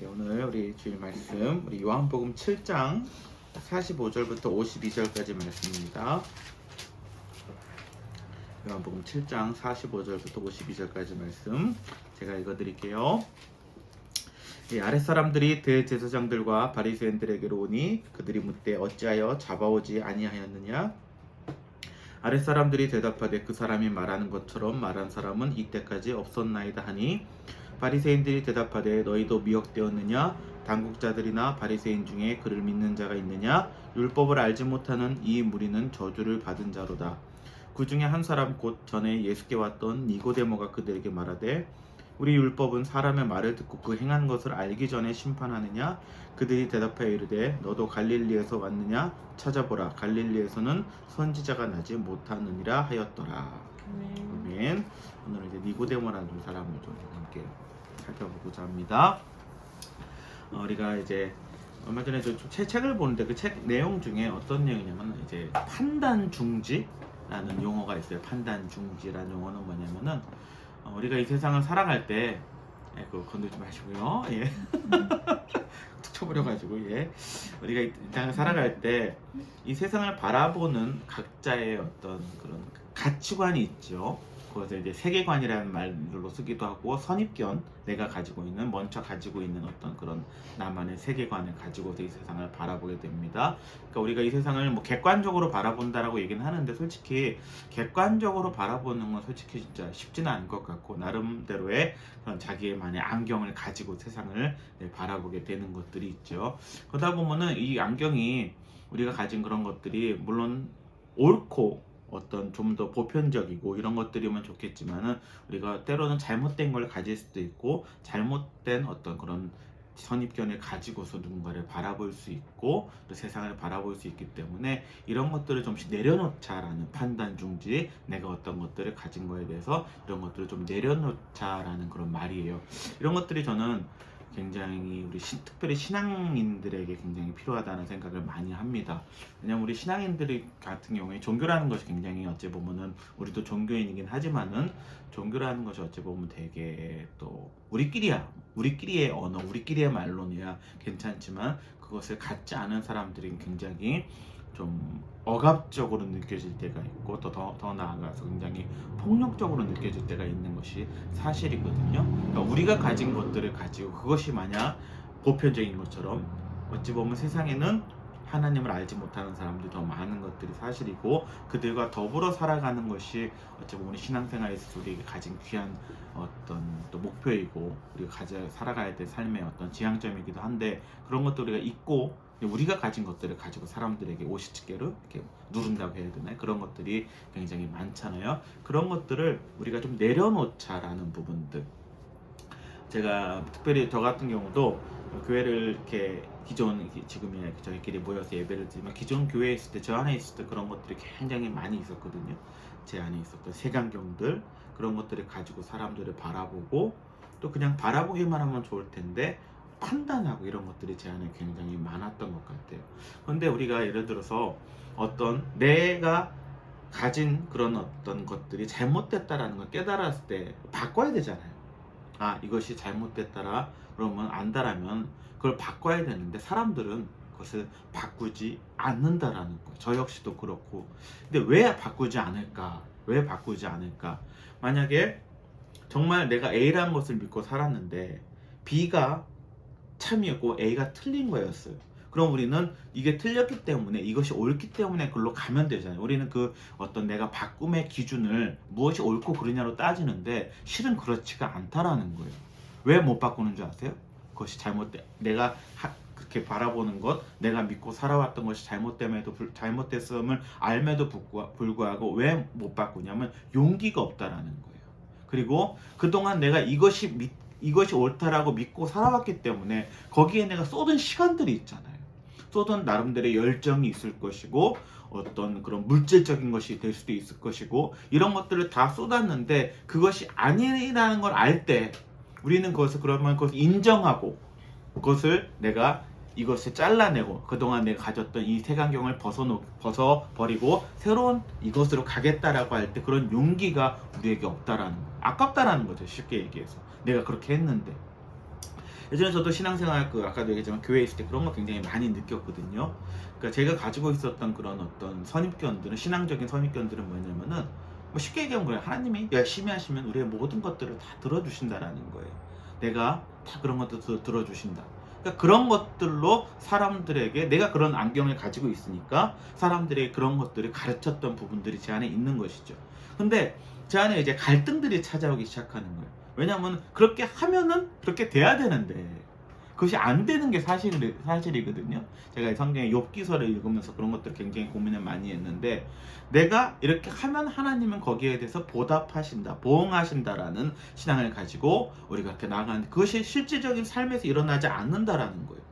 예, 오늘 우리 주일 말씀 우리 요한복음 7장 45절부터 52절까지 말씀입니다. 요한복음 7장 45절부터 52절까지 말씀 제가 읽어드릴게요. 이 아랫 사람들이 대제사장들과 바리새인들에게로 오니 그들이 묻되 어찌하여 잡아오지 아니하였느냐 아랫 사람들이 대답하되 그 사람이 말하는 것처럼 말한 사람은 이때까지 없었나이다 하니 바리새인들이 대답하되 너희도 미혹되었느냐? 당국자들이나 바리새인 중에 그를 믿는 자가 있느냐? 율법을 알지 못하는 이 무리는 저주를 받은 자로다. 그 중에 한 사람 곧 전에 예수께 왔던 니고데모가 그들에게 말하되 우리 율법은 사람의 말을 듣고 그 행한 것을 알기 전에 심판하느냐? 그들이 대답하여 이르되 너도 갈릴리에서 왔느냐? 찾아보라. 갈릴리에서는 선지자가 나지 못하느니라 하였더라. 아멘. 오늘 이제 니고데모라는 사람을 좀 함께 살펴보고자 합니다. 어, 우리가 이제 얼마 전에 저 책- 책을 보는데 그 책 내용 중에 어떤 내용이냐면 이제 판단 중지라는 용어가 있어요. 판단 중지라는 용어는 뭐냐면은 어, 우리가 이 세상을 살아갈 때 예, 그거 건들지 마시고요. 예. 툭 쳐버려가지고 예. 우리가 이 세상을 살아갈 때 이 세상을 바라보는 각자의 어떤 그런 가치관이 있죠. 그것을 이제 세계관이라는 말로 쓰기도 하고 선입견 내가 가지고 있는 먼저 가지고 있는 어떤 그런 나만의 세계관을 가지고서 이 세상을 바라보게 됩니다. 그러니까 우리가 이 세상을 뭐 객관적으로 바라본다라고 얘기는 하는데 솔직히 객관적으로 바라보는 건 솔직히 진짜 쉽지는 않을 것 같고 나름대로의 그런 자기만의 안경을 가지고 세상을 네, 바라보게 되는 것들이 있죠. 그러다 보면은 이 안경이 우리가 가진 그런 것들이 물론 옳고 어떤 좀 더 보편적이고 이런 것들이면 좋겠지만은 우리가 때로는 잘못된 걸 가질 수도 있고 잘못된 어떤 그런 선입견을 가지고서 누군가를 바라볼 수 있고 또 세상을 바라볼 수 있기 때문에 이런 것들을 좀씩 내려놓자라는 판단 중지 내가 어떤 것들을 가진 거에 대해서 이런 것들을 좀 내려놓자라는 그런 말이에요. 이런 것들이 저는 굉장히 우리 시- 특별히 신앙인들에게 굉장히 필요하다는 생각을 많이 합니다. 왜냐면 우리 신앙인들이 같은 경우에 종교라는 것이 굉장히 어찌 보면은 우리도 종교인이긴 하지만은 종교라는 것이 어찌 보면 되게 또 우리끼리야 우리끼리의 언어 우리끼리의 말론이야 괜찮지만 그것을 갖지 않은 사람들이 굉장히 좀 억압적으로 느껴질 때가 있고 또 더 더 나아가서 굉장히 폭력적으로 느껴질 때가 있는 것이 사실이거든요. 그러니까 우리가 가진 것들을 가지고 그것이 만약 보편적인 것처럼 어찌 보면 세상에는 하나님을 알지 못하는 사람들이 더 많은 것들이 사실이고 그들과 더불어 살아가는 것이 어찌 보면 신앙생활에서 우리에게 가진 귀한 어떤 또 목표이고 우리가 가져 살아가야 될 삶의 어떤 지향점이기도 한데 그런 것도 우리가 잊고 우리가 가진 것들을 가지고 사람들에게 오시집게로 이렇게 누른다고 해야 되나요? 그런 것들이 굉장히 많잖아요. 그런 것들을 우리가 좀 내려놓자라는 부분들. 제가 특별히 저 같은 경우도 교회를 이렇게 기존 지금의 저희끼리 모여서 예배를 드리면 기존 교회에 있을 때 저 안에 있을 때 그런 것들이 굉장히 많이 있었거든요. 제 안에 있었던 색안경들 그런 것들을 가지고 사람들을 바라보고 또 그냥 바라보기만 하면 좋을 텐데 판단하고 이런 것들이 제 안에 굉장히 많았던 것 같아요. 그런데 우리가 예를 들어서 어떤 내가 가진 그런 어떤 것들이 잘못됐다라는 걸 깨달았을 때 바꿔야 되잖아요. 아 이것이 잘못됐다라 그러면 안다라면 그걸 바꿔야 되는데 사람들은 그것을 바꾸지 않는다라는 거예요. 저 역시도 그렇고. 근데 왜 바꾸지 않을까? 왜 바꾸지 않을까? 만약에 정말 내가 A라는 것을 믿고 살았는데 B가 참이었고 A가 틀린 거였어요. 그럼 우리는 이게 틀렸기 때문에 이것이 옳기 때문에 그걸로 가면 되잖아요. 우리는 그 어떤 내가 바꿈의 기준을 무엇이 옳고 그르냐로 따지는데 실은 그렇지가 않다라는 거예요. 왜 못 바꾸는 줄 아세요? 그것이 잘못돼. 내가 하- 그렇게 바라보는 것, 내가 믿고 살아왔던 것이 잘못됨에도 불- 잘못됐음을 알매도 불구하- 불구하고 왜 못 바꾸냐면 용기가 없다라는 거예요. 그리고 그동안 내가 이것이 믿, 이것이 옳다라고 믿고 살아왔기 때문에 거기에 내가 쏟은 시간들이 있잖아요. 쏟은 나름대로의 열정이 있을 것이고 어떤 그런 물질적인 것이 될 수도 있을 것이고 이런 것들을 다 쏟았는데 그것이 아니라는 걸 알 때 우리는 그것을 그러면 그것을 인정하고 그것을 내가 이것을 잘라내고 그동안 내가 가졌던 이 색안경을 벗어놓, 벗어버리고 새로운 이것으로 가겠다라고 할 때 그런 용기가 우리에게 없다라는 거 아깝다라는 거죠 쉽게 얘기해서 내가 그렇게 했는데 예전에 저도 신앙생활 그 아까도 얘기했지만 교회에 있을 때 그런 거 굉장히 많이 느꼈거든요. 그러니까 제가 가지고 있었던 그런 어떤 선입견들은 신앙적인 선입견들은 뭐냐면은 뭐 쉽게 얘기하면 그냥 하나님이 열심히 하시면 우리의 모든 것들을 다 들어주신다라는 거예요. 내가 다 그런 것도 들- 들어주신다. 그러니까 그런 것들로 사람들에게 내가 그런 안경을 가지고 있으니까 사람들에게 그런 것들을 가르쳤던 부분들이 제 안에 있는 것이죠. 근데 제 안에 이제 갈등들이 찾아오기 시작하는 거예요. 왜냐하면 그렇게 하면은 그렇게 돼야 되는데 그것이 안 되는 게 사실, 사실이거든요. 제가 이 성경의 욥기서를 읽으면서 그런 것들 굉장히 고민을 많이 했는데 내가 이렇게 하면 하나님은 거기에 대해서 보답하신다, 보응하신다라는 신앙을 가지고 우리가 이렇게 나가는데 그것이 실질적인 삶에서 일어나지 않는다라는 거예요.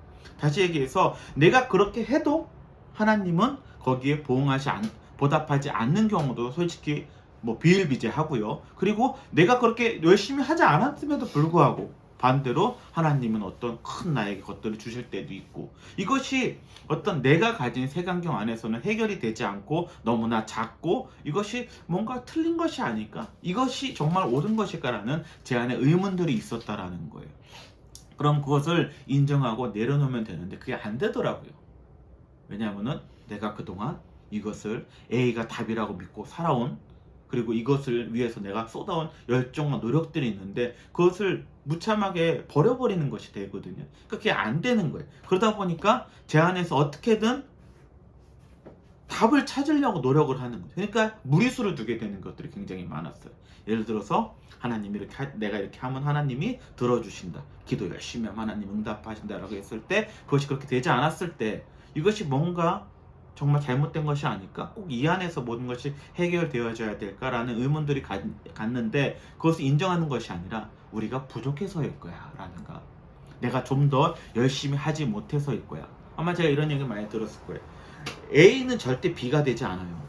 다시 얘기해서 내가 그렇게 해도 하나님은 거기에 보응하지 않, 보답하지 않는 경우도 솔직히 뭐 비일비재하고요. 그리고 내가 그렇게 열심히 하지 않았음에도 불구하고 반대로 하나님은 어떤 큰 나에게 것들을 주실 때도 있고 이것이 어떤 내가 가진 색안경 안에서는 해결이 되지 않고 너무나 작고 이것이 뭔가 틀린 것이 아닐까? 이것이 정말 옳은 것일까라는 제 안에 의문들이 있었다라는 거예요. 그럼 그것을 인정하고 내려놓으면 되는데 그게 안 되더라고요. 왜냐하면은 내가 그동안 이것을 A가 답이라고 믿고 살아온 그리고 이것을 위해서 내가 쏟아온 열정과 노력들이 있는데 그것을 무참하게 버려버리는 것이 되거든요. 그러니까 그게 안 되는 거예요. 그러다 보니까 제 안에서 어떻게든 답을 찾으려고 노력을 하는 거죠. 그러니까 무리수를 두게 되는 것들이 굉장히 많았어요. 예를 들어서 하나님이 이렇게 하- 내가 이렇게 하면 하나님이 들어주신다. 기도 열심히 하면 하나님 응답하신다라고 했을 때 그것이 그렇게 되지 않았을 때 이것이 뭔가 정말 잘못된 것이 아닐까? 꼭 이 안에서 모든 것이 해결되어져야 될까라는 의문들이 가- 갔는데 그것을 인정하는 것이 아니라 우리가 부족해서일 거야 라는가 내가 좀 더 열심히 하지 못해서일 거야 아마 제가 이런 얘기 많이 들었을 거예요 A는 절대 B가 되지 않아요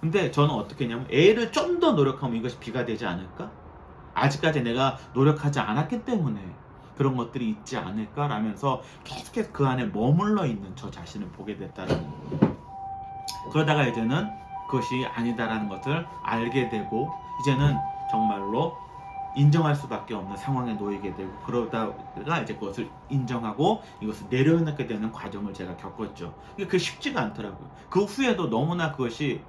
근데 저는 어떻게 했냐면 A를 좀 더 노력하면 이것이 B가 되지 않을까? 아직까지 내가 노력하지 않았기 때문에 그런 것들이 있지 않을까라면서 계속해서 그 안에 머물러 있는 저 자신을 보게 됐다는 거예요. 그러다가 이제는 그것이 아니다라는 것을 알게 되고 이제는 정말로 인정할 수밖에 없는 상황에 놓이게 되고 그러다가 이제 그것을 인정하고 이것을 내려놓게 되는 과정을 제가 겪었죠. 그게 쉽지가 않더라고요. 그 후에도 너무나 그것이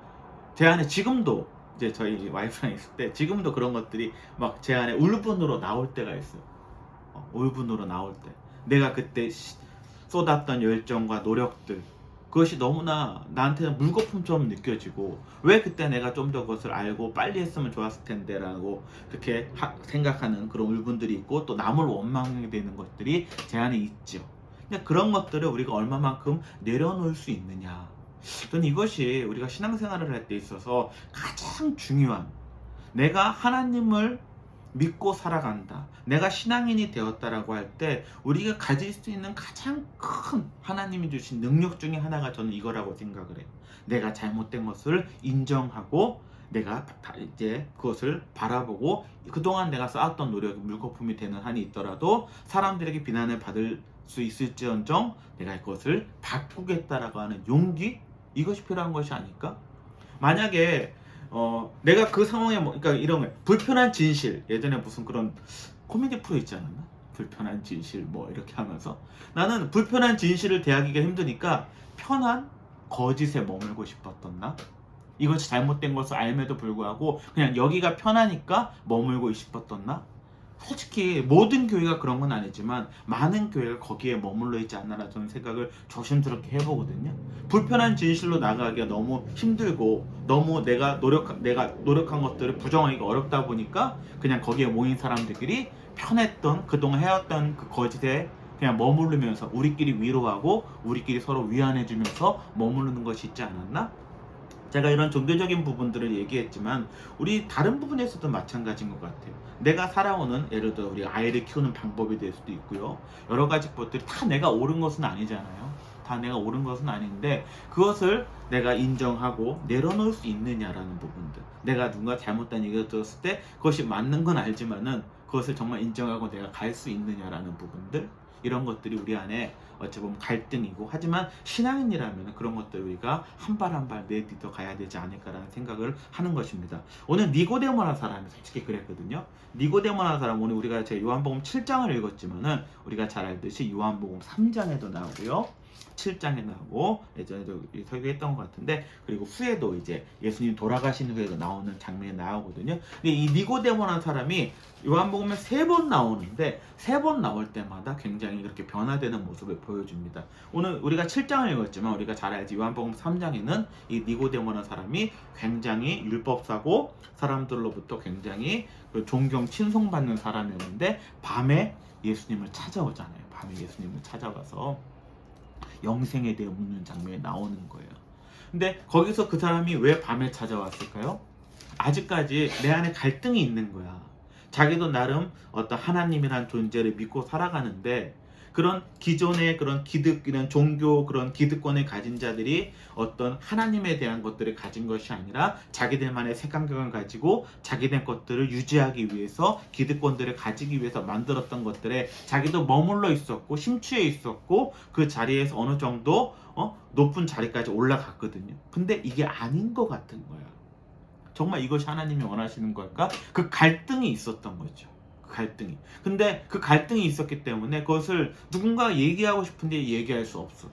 제 안에 지금도 이제 저희 와이프랑 있을 때 지금도 그런 것들이 막 제 안에 울분으로 나올 때가 있어요. 어, 울분으로 나올 때 내가 그때 시- 쏟았던 열정과 노력들 그것이 너무나 나한테는 물거품처럼 느껴지고 왜 그때 내가 좀 더 그것을 알고 빨리 했으면 좋았을 텐데 라고 그렇게 하- 생각하는 그런 울분들이 있고 또 남을 원망하게 되는 것들이 제 안에 있죠. 근데 그런 것들을 우리가 얼마만큼 내려놓을 수 있느냐. 저는 이것이 우리가 신앙생활을 할 때 있어서 가장 중요한 내가 하나님을 믿고 살아간다. 내가 신앙인이 되었다라고 할 때 우리가 가질 수 있는 가장 큰 하나님이 주신 능력 중에 하나가 저는 이거라고 생각을 해요. 내가 잘못된 것을 인정하고 내가 다 이제 그것을 바라보고 그동안 내가 쌓았던 노력이 물거품이 되는 한이 있더라도 사람들에게 비난을 받을 수 있을지언정 내가 그것을 바꾸겠다라고 하는 용기 이것이 필요한 것이 아닐까? 만약에 어 내가 그 상황에 뭐 그러니까 이런 거 불편한 진실. 예전에 무슨 그런 코미디 프로 있지 않았나? 불편한 진실 뭐 이렇게 하면서. 나는 불편한 진실을 대하기가 힘드니까 편한 거짓에 머물고 싶었던 나? 이것이 잘못된 것을 알면도 불구하고 그냥 여기가 편하니까 머물고 싶었던 나 솔직히 모든 교회가 그런 건 아니지만 많은 교회가 거기에 머물러 있지 않나라 저는 생각을 조심스럽게 해보거든요. 불편한 진실로 나가기가 너무 힘들고 너무 내가 노력 내가 노력한 것들을 부정하기가 어렵다 보니까 그냥 거기에 모인 사람들끼리 편했던 그동안 해왔던 그 거짓에 그냥 머무르면서 우리끼리 위로하고 우리끼리 서로 위안해주면서 머무르는 것이 있지 않았나? 제가 이런 종교적인 부분들을 얘기했지만 우리 다른 부분에서도 마찬가지인 것 같아요. 내가 살아오는 예를 들어 우리 아이를 키우는 방법이 될 수도 있고요. 여러 가지 것들이 다 내가 옳은 것은 아니잖아요. 다 내가 옳은 것은 아닌데 그것을 내가 인정하고 내려놓을 수 있느냐라는 부분들. 내가 누가 잘못된 얘기를 들었을 때 그것이 맞는 건 알지만은 그것을 정말 인정하고 내가 갈 수 있느냐라는 부분들. 이런 것들이 우리 안에 어찌 보면 갈등이고 하지만 신앙인이라면 그런 것들 우리가 한 발 한 발 내딛어 가야 되지 않을까라는 생각을 하는 것입니다. 오늘 니고데모라는 사람이 솔직히 그랬거든요. 니고데모라는 사람 오늘 우리가 제 요한복음 7장을 읽었지만은 우리가 잘 알듯이 요한복음 3장에도 나오고요. 7장에 나오고 예전에도 설교했던 것 같은데 그리고 후에도 이제 예수님 돌아가신 후에도 나오는 장면이 나오거든요. 근데 이 니고데모라는 사람이 요한복음에 세 번 나오는데 세 번 나올 때마다 굉장히 그렇게 변화되는 모습을 보여줍니다. 오늘 우리가 7장을 읽었지만 우리가 잘 알지 요한복음 3장에는 이 니고데모라는 사람이 굉장히 율법사고 사람들로부터 굉장히 그 존경 친송받는 사람이었는데 밤에 예수님을 찾아오잖아요. 밤에 예수님을 찾아와서 영생에 대해 묻는 장면이 나오는 거예요. 근데 거기서 그 사람이 왜 밤에 찾아왔을까요? 아직까지 내 안에 갈등이 있는 거야. 자기도 나름 어떤 하나님이란 존재를 믿고 살아가는데 그런 기존의 그런 기득 이런 종교 그런 기득권을 가진 자들이 어떤 하나님에 대한 것들을 가진 것이 아니라 자기들만의 색감경을 가지고 자기들 것들을 유지하기 위해서 기득권들을 가지기 위해서 만들었던 것들에 자기도 머물러 있었고 심취해 있었고 그 자리에서 어느 정도 어? 높은 자리까지 올라갔거든요. 근데 이게 아닌 것 같은 거야. 정말 이것이 하나님이 원하시는 걸까? 그 갈등이 있었던 거죠. 그 갈등이. 근데 그 갈등이 있었기 때문에 그것을 누군가 얘기하고 싶은데 얘기할 수 없어.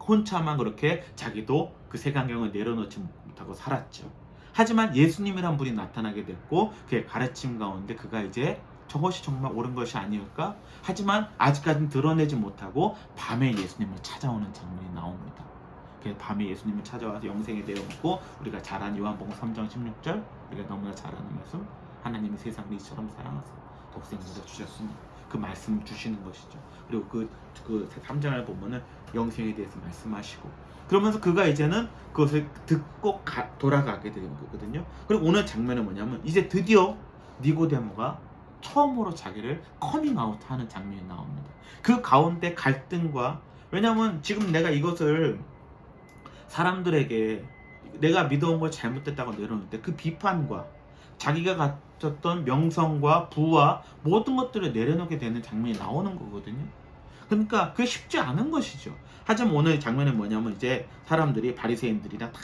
혼자만 그렇게 자기도 그 색안경을 내려놓지 못하고 살았죠. 하지만 예수님이란 분이 나타나게 됐고 그의 가르침 가운데 그가 이제 저것이 정말 옳은 것이 아니었까? 하지만 아직까지는 드러내지 못하고 밤에 예수님을 찾아오는 장면이 나옵니다. 그래서 밤에 예수님을 찾아와서 영생에 대해 묻고 우리가 잘 아는 요한복음 3장 16절 우리가 너무나 잘 아는 말씀 하나님이 세상을 이처럼 사랑하사 독생자를 주셨으니 그 말씀을 주시는 것이죠. 그리고 그, 그 3장을 보면은 영생에 대해서 말씀하시고 그러면서 그가 이제는 그것을 듣고 가- 돌아가게 되는 거거든요. 그리고 오늘 장면은 뭐냐면 이제 드디어 니고데모가 처음으로 자기를 커밍아웃 하는 장면이 나옵니다. 그 가운데 갈등과 왜냐면 지금 내가 이것을 사람들에게 내가 믿어온 걸 잘못됐다고 내려놓을 때 그 비판과 자기가 가졌던 명성과 부와 모든 것들을 내려놓게 되는 장면이 나오는 거거든요. 그러니까 그게 쉽지 않은 것이죠. 하지만 오늘 장면은 뭐냐면 이제 사람들이 바리새인들이나 다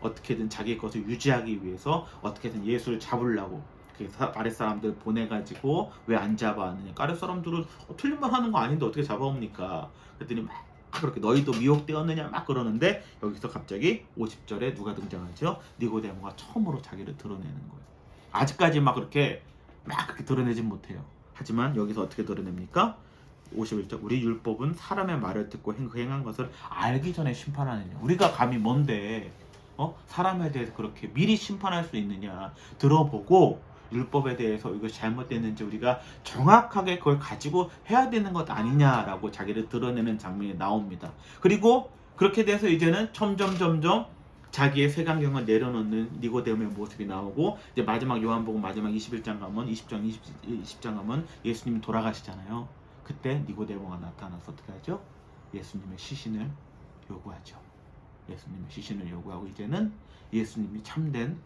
어떻게든 자기 것을 유지하기 위해서 어떻게든 예수를 잡으려고 그 사- 아랫 사람들 보내가지고 왜 안 잡아왔느냐. 아랫 사람들은 어, 틀린 말 하는 거 아닌데 어떻게 잡아옵니까? 그랬더니 막 그렇게 너희도 미혹되었느냐 막 그러는데 여기서 갑자기 50절에 누가 등장하죠? 니고데모가 처음으로 자기를 드러내는 거예요. 아직까지 막 그렇게 막 그렇게 드러내진 못해요. 하지만 여기서 어떻게 드러냅니까? 51절 우리 율법은 사람의 말을 듣고 행, 그 행한 것을 알기 전에 심판하느냐 우리가 감히 뭔데 어? 사람에 대해서 그렇게 미리 심판할 수 있느냐 들어보고 율법에 대해서 이것이 잘못됐는지 우리가 정확하게 그걸 가지고 해야 되는 것 아니냐라고 자기를 드러내는 장면이 나옵니다. 그리고 그렇게 돼서 이제는 점점 점점 자기의 세간경을 내려놓는 니고데모의 모습이 나오고 이제 마지막 요한복음 마지막 21장 가면 20장 20, 20장 가면 예수님이 돌아가시잖아요. 그때 니고데모가 나타나서 어떻게 하죠? 예수님의 시신을 요구하죠. 예수님의 시신을 요구하고 이제는 예수님이 참된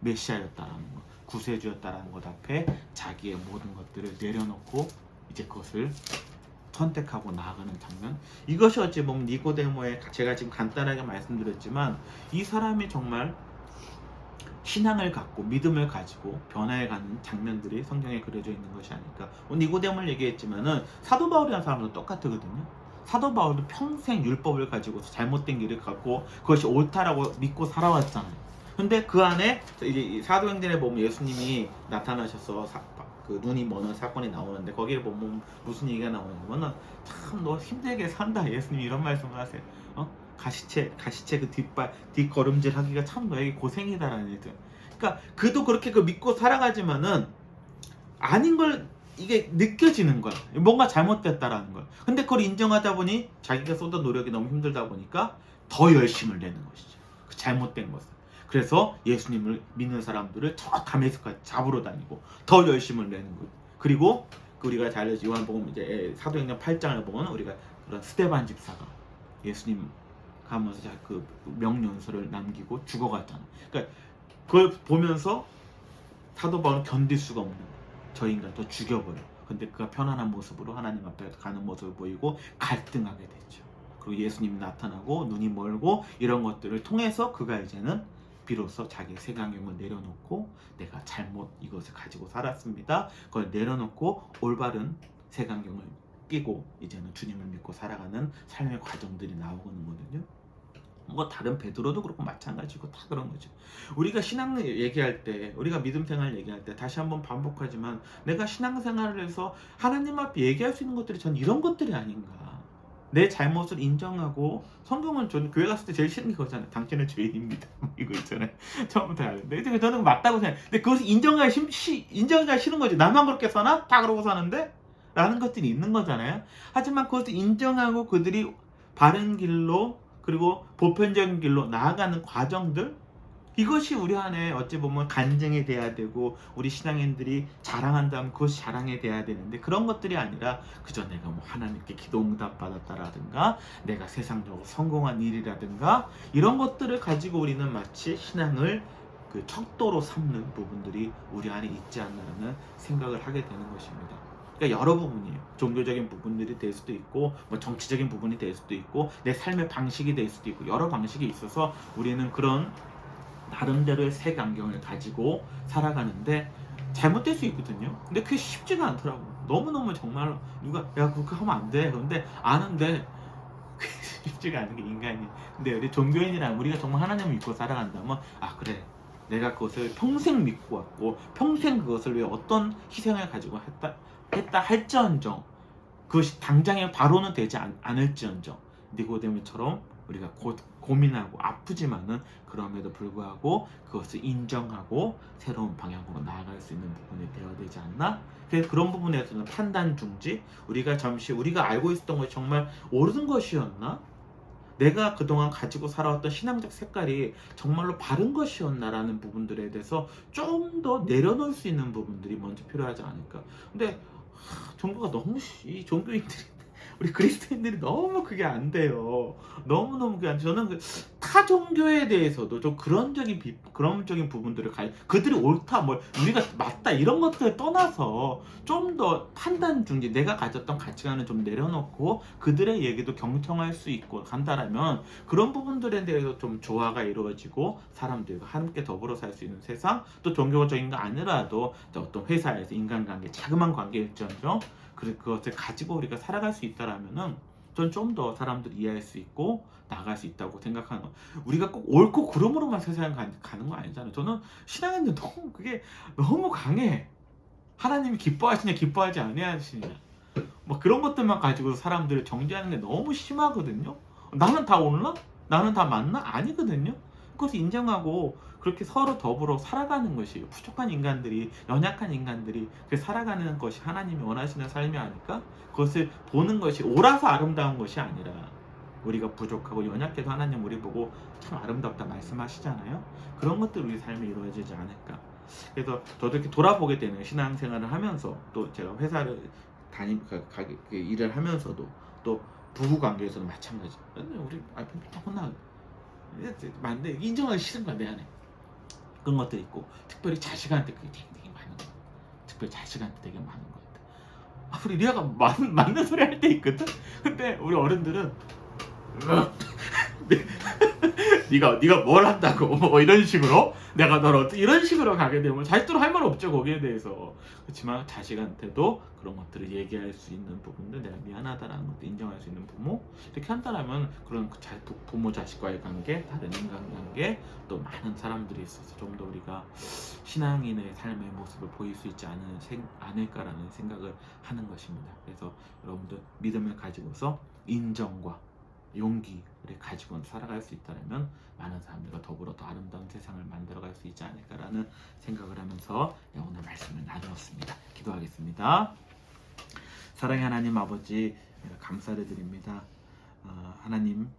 메시아였다라는 것, 구세주였다라는 것 앞에 자기의 모든 것들을 내려놓고 이제 그것을 선택하고 나아가는 장면. 이것이 어찌 보면 니고데모의 제가 지금 간단하게 말씀드렸지만 이 사람이 정말 신앙을 갖고 믿음을 가지고 변화해가는 장면들이 성경에 그려져 있는 것이 아닐까. 오늘 니고데모를 얘기했지만은 사도 바울이라는 사람도 똑같거든요. 사도 바울도 평생 율법을 가지고서 잘못된 길을 갖고 그것이 옳다라고 믿고 살아왔잖아요. 근데 그 안에 이제 이 사도행전에 보면 예수님이 나타나셔서 사- 그 눈이 머는 사건이 나오는데 거기에 보면 무슨 얘기가 나오냐면은 참 너 힘들게 산다 예수님 이런 말씀을 하세요. 어? 가시체 가시체 그 뒷발 뒷걸음질 하기가 참 너에게 고생이다라는 얘기. 그러니까 그도 그렇게 그 믿고 살아가지만은 아닌 걸 이게 느껴지는 거야. 뭔가 잘못됐다라는 걸. 근데 그걸 인정하다 보니 자기가 쏟은 노력이 너무 힘들다 보니까 더 열심을 내는 것이죠. 그 잘못된 것을. 그래서 예수님을 믿는 사람들을 저 다메스까지 잡으러 다니고 더 열심을 내는 거예요. 그리고 그 우리가 잘 알죠. 요한복음 이제 사도행전 8장을 보면 우리가 그런 스테반 집사가 예수님 가면서 자- 그 명령서를 남기고 죽어갔잖아. 그러니까 그걸 보면서 사도 바울은 견딜 수가 없는 거야. 저 인간 더 죽여버려. 근데 그가 편안한 모습으로 하나님 앞에 가는 모습을 보이고 갈등하게 되죠. 그리고 예수님이 나타나고 눈이 멀고 이런 것들을 통해서 그가 이제는 비로소 자기 색안경을 내려놓고 내가 잘못 이것을 가지고 살았습니다. 그걸 내려놓고 올바른 색안경을 끼고 이제는 주님을 믿고 살아가는 삶의 과정들이 나오는 거거든요. 뭐 다른 베드로도 그렇고 마찬가지고 다 그런 거죠. 우리가 신앙 얘기할 때, 우리가 믿음 생활 얘기할 때 다시 한번 반복하지만 내가 신앙 생활을 해서 하나님 앞에 얘기할 수 있는 것들이 전 이런 것들이 아닌가. 내 잘못을 인정하고 성경은 저는 교회 갔을 때 제일 싫은 게 그거잖아요. 당신은 죄인입니다. 이거 있잖아요. 처음부터 하는데 근데 저는 맞다고 생각. 근데 그것을 인정하기 심, 시, 인정하기 싫은 거지. 나만 그렇게 사나? 다 그러고 사는데? 라는 것들이 있는 거잖아요. 하지만 그것을 인정하고 그들이 바른 길로 그리고 보편적인 길로 나아가는 과정들 이것이 우리 안에 어찌 보면 간증이 돼야 되고 우리 신앙인들이 자랑한다면 그것이 자랑이 돼야 되는데 그런 것들이 아니라 그저 내가 뭐 하나님께 기도 응답 받았다라든가 내가 세상적으로 성공한 일이라든가 이런 것들을 가지고 우리는 마치 신앙을 그 척도로 삼는 부분들이 우리 안에 있지 않나라는 생각을 하게 되는 것입니다. 그러니까 여러 부분이에요. 종교적인 부분들이 될 수도 있고, 뭐 정치적인 부분이 될 수도 있고, 내 삶의 방식이 될 수도 있고, 여러 방식이 있어서 우리는 그런 나름대로의 색 안경을 가지고 살아가는데 잘못될 수 있거든요. 근데 그게 쉽지가 않더라고. 너무너무 정말 누가 야 그렇게 하면 안 돼. 그런데 아는데 그게 쉽지가 않은 게 인간이. 근데 우리 종교인이랑 우리가 정말 하나님을 믿고 살아간다면 아 그래. 내가 그것을 평생 믿고 왔고 평생 그것을 위해 어떤 희생을 가지고 했다 했다 할지언정 그것이 당장에 바로는 되지 않, 않을지언정 니고데모처럼 우리가 곧 고민하고 아프지만은 그럼에도 불구하고 그것을 인정하고 새로운 방향으로 나아갈 수 있는 부분이 되어야 되지 않나? 그래서 그런 부분에서는 판단 중지 우리가 잠시 우리가 알고 있었던 것이 정말 옳은 것이었나? 내가 그동안 가지고 살아왔던 신앙적 색깔이 정말로 바른 것이었나라는 부분들에 대해서 좀 더 내려놓을 수 있는 부분들이 먼저 필요하지 않을까. 근데 하, 종교가 너무 시- 이 종교인들이 우리 그리스도인들이 너무 그게 안 돼요. 너무 너무 그게 안 돼. 저는 그타 종교에 대해서도 좀 그런 적인 비, 그런 적인 부분들을 가 그들이 옳다 뭐 우리가 맞다 이런 것들을 떠나서 좀 더 판단 중지 내가 가졌던 가치관을 좀 내려놓고 그들의 얘기도 경청할 수 있고 간다라면 그런 부분들에 대해서 좀 조화가 이루어지고 사람들과 함께 더불어 살 수 있는 세상 또 종교적인 거 아니라도 어떤 회사에서 인간관계 자그마한 관계일지언정 그 그것을 가지고 우리가 살아갈 수 있다라면은 전 좀 더 사람들 이해할 수 있고 나갈 수 있다고 생각하는 거. 우리가 꼭 옳고 그름으로만 세상 가, 가는 거 아니잖아요. 저는 신앙에는 너무 그게 너무 강해. 하나님이 기뻐하시냐 기뻐하지 아니하시냐. 뭐 그런 것들만 가지고 사람들을 정죄하는 게 너무 심하거든요. 나는 다 옳나? 나는 다 맞나? 아니거든요. 그것을 인정하고 그렇게 서로 더불어 살아가는 것이 부족한 인간들이 연약한 인간들이 그 살아가는 것이 하나님이 원하시는 삶이 아닐까? 그것을 보는 것이 옳아서 아름다운 것이 아니라 우리가 부족하고 연약해도 하나님 우리 보고 참 아름답다 말씀하시잖아요. 그런 것들 우리 삶에 이루어지지 않을까? 그래서 저도 이렇게 돌아보게 되는 신앙생활을 하면서 또 제가 회사를 다니 가, 가, 그 일을 하면서도 또 부부 관계에서도 마찬가지. 우리 맨날 혼나. 맞는데 인정하기 싫은 거야 내 안에. 그런 것도 있고 특별히 자식한테 그게 되게, 되게 많은 거. 특별히 자식한테 되게 많은 것 같아. 아, 우리 리아가 맞, 맞는 소리 할 때 있거든. 근데 우리 어른들은 네. 네가 네가 뭘 한다고? 뭐 이런 식으로 내가 너를 어떻게 이런 식으로 가게 되면 자식들 할말 없죠 거기에 대해서. 그렇지만 자식한테도 그런 것들을 얘기할 수 있는 부분들 내가 미안하다라는 것도 인정할 수 있는 부모? 이렇게 한다라면 그런 그 자, 부- 부모 자식과의 관계 다른 인간관계 또 많은 사람들이 있어서 좀 더 우리가 신앙인의 삶의 모습을 보일 수 있지 않은, 생, 않을까라는 생각을 하는 것입니다. 그래서 여러분들 믿음을 가지고서 인정과 용기를 가지고 살아갈 수 있다면 많은 사람들과 더불어 더 아름다운 세상을 만들어갈 수 있지 않을까라는 생각을 하면서 네, 오늘 말씀을 나누었습니다. 기도하겠습니다. 사랑의 하나님 아버지 감사를 드립니다. 어, 하나님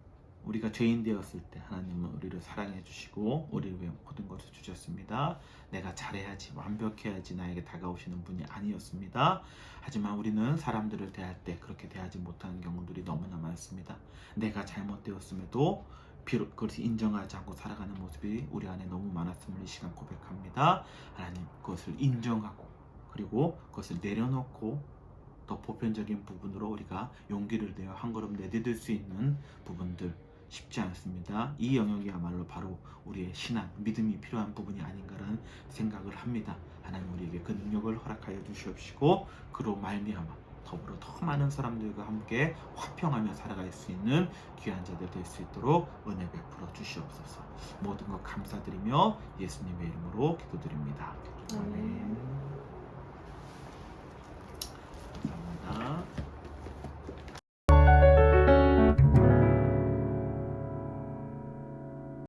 우리가 죄인 되었을 때 하나님은 우리를 사랑해 주시고 우리를 위해 모든 것을 주셨습니다. 내가 잘해야지 완벽해야지 나에게 다가오시는 분이 아니었습니다. 하지만 우리는 사람들을 대할 때 그렇게 대하지 못하는 경우들이 너무나 많습니다. 내가 잘못되었음에도 비록 그것을 인정하지 않고 살아가는 모습이 우리 안에 너무 많았음을 이 시간 고백합니다. 하나님 그것을 인정하고 그리고 그것을 내려놓고 더 보편적인 부분으로 우리가 용기를 내어 한 걸음 내디딜 수 있는 부분들 쉽지 않습니다. 이 영역이야말로 바로 우리의 신앙, 믿음이 필요한 부분이 아닌가라는 생각을 합니다. 하나님 우리에게 그 능력을 허락하여 주시옵시고 그로 말미암아 더불어 더 많은 사람들과 함께 화평하며 살아갈 수 있는 귀한 자들 될 수 있도록 은혜 베풀어 주시옵소서. 모든 것 감사드리며 예수님의 이름으로 기도드립니다. 아멘.